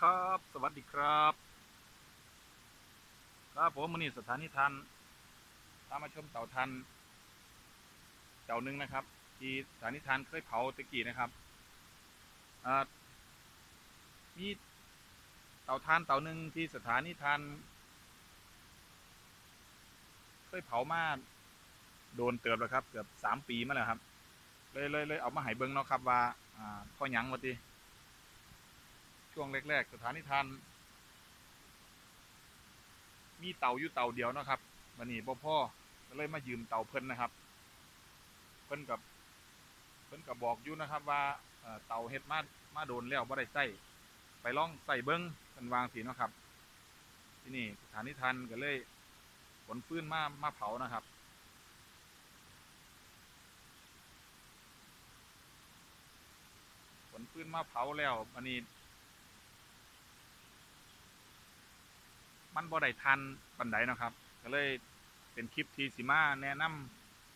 ครับ สวัสดีครับ ครับผมมือนี้สถานีทันตามมาชมเต่าทันเต่าหนึ่งนะครับ ที่สถานีทันเคยเผาตะกี้นะครับมีเต่าทานเต่าหนึ่งที่สถานีทันเคยเผามาโดนเติบแล้วครับ เกือบสามปีมาแล้วครับ เลยเลยเลยเอามาให้เบิ้งเนาะครับว่าพ่อยังวะติ ช่วงแรกๆ สถานีทาน มีเต่าอยู่เต่าเดียวนะครับวันนี้พ่อพ่อก็เลยมายืมเต่าเพิ่นนะครับ เพิ่นกับเพิ่นกับบอกอยู่นะครับ ว่าเต่าเฮ็ดมามาโดนแล้วบ่ได้ใส่ไปล่องใส่เบิ้งเพิ่นวางสีนะครับ ที่นี่สถานีทานก็เลยขนฟื้นมามาเผานะครับขนฟื้นมาเผาแล้วอันนี้ มันบ่ได้ทันปันไดนะครับ ก็เลยเป็นคลิปที่สิมาแนะน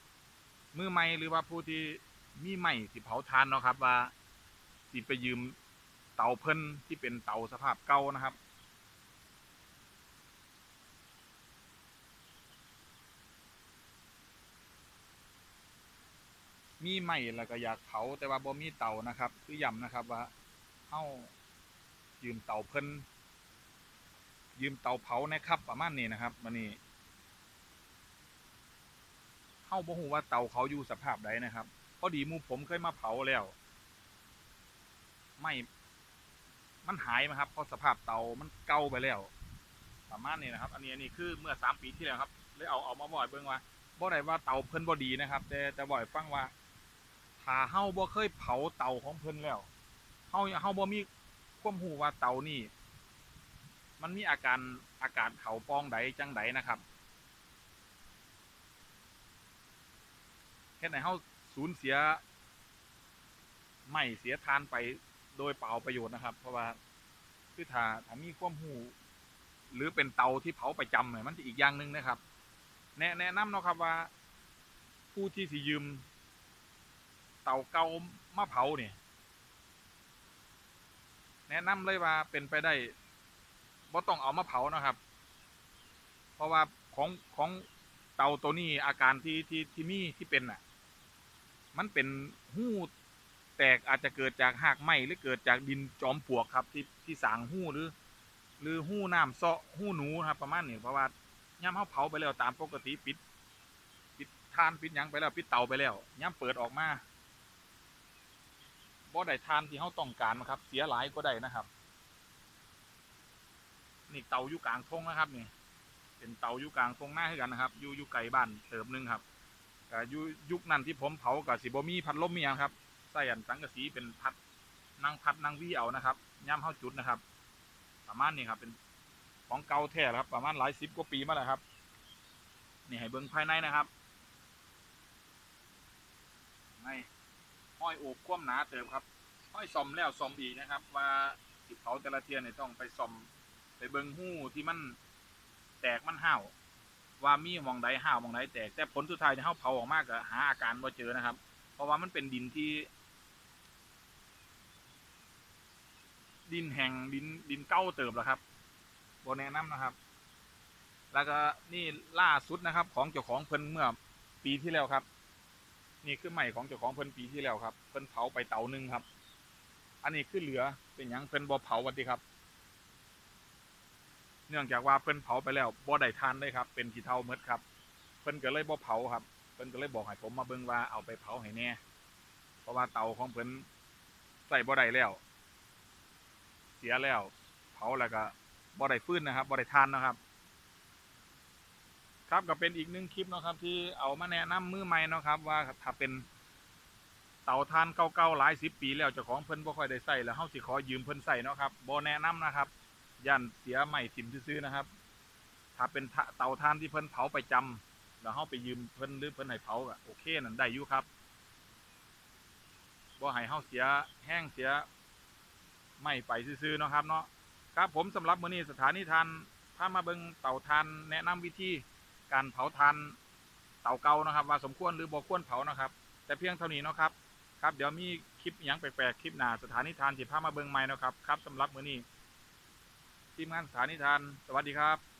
ำมือใหม่หรือว่าผู้ที่มีใหม่ที่เผาทานเนาะครับ ว่าสิไปยืมเตาเพิ่นที่เป็นเตาสภาพเก่านะครับมีใหม่แล้วก็อยากเผาแต่ว่าบ่มีเตานะครับ คือย้ำนะครับว่าเฮายืมเตาเพิ่น ยืมเตาเผานะครับ ประมาณนี้นะครับมันนี่เฮาบ่ฮู้ว่าเตาเขาอยู่สภาพใดนะครับพอดีมูผมเคยมาเผาแล้วไม่มันหายไหมครับเพราะสภาพเตามันเก่าไปแล้วประมาณนี้นะครับ อันนี้อันนี้คือเมื่อสามปีที่แล้วครับเลยเอาเอามาบ่อยเบิ่งว่าบ่ได้ว่าเตาเพิ่นบ่ดีนะครับ แต่แต่บ่อยฟังว่าถ้าเฮาบ่เคยเผาเตาของเพิ่นแล้วเฮาเฮาบ่มีความรู้ว่าเตานี่ มันมีอาการอาการเขาปองใดจังใดนะครับแค่ไหนเฮาสูญเสียไม่เสียทานไปโดยเปล่าประโยชน์นะครับ เพราะว่าคือถ้าถ้ามีความหูหรือเป็นเตาที่เผาประจำเนี่ยมันจะอีกอย่างหนึ่งนะครับ แนะแนะนำเนาะครับว่า ผู้ที่สิยืม เตาเก่ามาเผาเนี่ยแนะนำเลยว่าเป็นไปได้ บ่ต้องเอามาเผานะครับ เพราะว่าของของเตาตัวนี้อาการที่ที่ที่มีที่เป็นอะ มันเป็นหู้แตกอาจจะเกิดจากหากไหมหรือเกิดจากดินจอมปลวกครับ ที่ที่สางหู้หรือ หรือหู้น้ำเซาะหู้หนูนะครับ ประมาณนี้เพราะว่าย่ำเขาเผาไปแล้วตามปกติปิด ปิดทานปิดยังไปแล้ว ปิดเตาไปแล้วย่ำเปิดออกมาบ่ได้ทานที่เขาต้องการนะครับ เสียหลายก็ได้นะครับ นี่เตาอยู่กลางทงนะครับนี่เป็นเตาอยู่กลางทงหน้าให้กันนะครับอยู่อยู่ไกลบ้านเติบหนึงครับก็อยู่ยุคนั้นที่ผมเผากับสิบมีพัดลมมีหยังครับใส่อันสังกะสีเป็นพัดนั่งพัดนั่งวี่เอานะครับย่ำเข้าจุดนะครับ ประมาณนี้ครับ เป็นของเก่าแท้ครับ ประมาณหลายสิบกว่าปีมาแล้วครับ นี่ให้เบิ้งภายในนะครับในห้อยโอบคว่ำหนาเติมครับห้อยซ่อมแล้วซ่อมอีกนะครับ ว่าสิเผาแต่ละเทียนเนี่ยต้องไปซ่อม ไปเบิงหู้ที่มันแตกมันห้าวว่ามีมองใดห้าวมองใดแตก แต่ผลสุดท้ายที่เฮาเผาออกมากก็หาอาการบ่เจอนะครับ เพราะว่ามันเป็นดินที่ ดินแห้งดินดินเก้าเติบแล้วครับบ่แนะนำนะครับ แล้วก็นี่ล่าสุดนะครับ ของเจ้าของเพิ่นเมื่อปีที่แล้วครับ นี่คือใหม่ของเจ้าของเพิ่นปีที่แล้วครับ เพิ่นเผาไปเตาหนึ่งครับ อันนี้คือเหลือเป็นหยังเพิ่นบ่เผาวัดดีครับ นื่องจากว่าเพิ่นเผาไปแล้วบ่ได้ทานเลยครับ เป็นขี้เถ้าเมดครับ เพิ่นก็เลยบ่เผาครับ เพิ่นก็เลยบอกให้ผมมาเบิ่งว่าเอาไปเผาให้แน่เพราะว่าเตาของเพิ่นใส่บ่ได้แล้ว เสียแล้ว เผาแล้วก็บ่ได้ฟื้นนะครับบ่ได้ทานนะครับ ครับก็เป็นอีกหนึ่งคลิปนะครับ ที่เอามาแนะนำมือใหม่นะครับ ว่าถ้าเป็นเตาทานเก่าๆหลายสิบปีแล้วเจ้าของเพิ่นบ่ค่อยได้ใส่แล้วเฮาสิขอยืมเพิ่นใส่เนาะครับบ่แนะนำนะครับ ย่านเสียใหม่สิมซื้อๆนะครับ ถ้าเป็นเตาถ่านที่เพิ่นเผาไปจำแล้วเฮาไปยืมเพิ่นหรือเพิ่นให้เผาก็โอเคนั่นได้อยู่ครับบ่ให้เฮาเสียแห้งเสียไม่ไปซื้อๆนะครับเนาะครับผมสำหรับมื้อนี้สถานีทานพามาเบิงเตาถ่านแนะนำวิธีการเผาถ่านเตาเก่านะครับ ว่าสมควรหรือบ่ควรเผานะครับ แต่เพียงเท่านี้นะครับครับ เดี๋ยวมีคลิปอย่างแปลกๆคลิปหน้าสถานีทานสิพามาเบิงใหม่นะครับครับสำหรับมื้อนี้ ทีมงานสถานีทาน สวัสดีครับ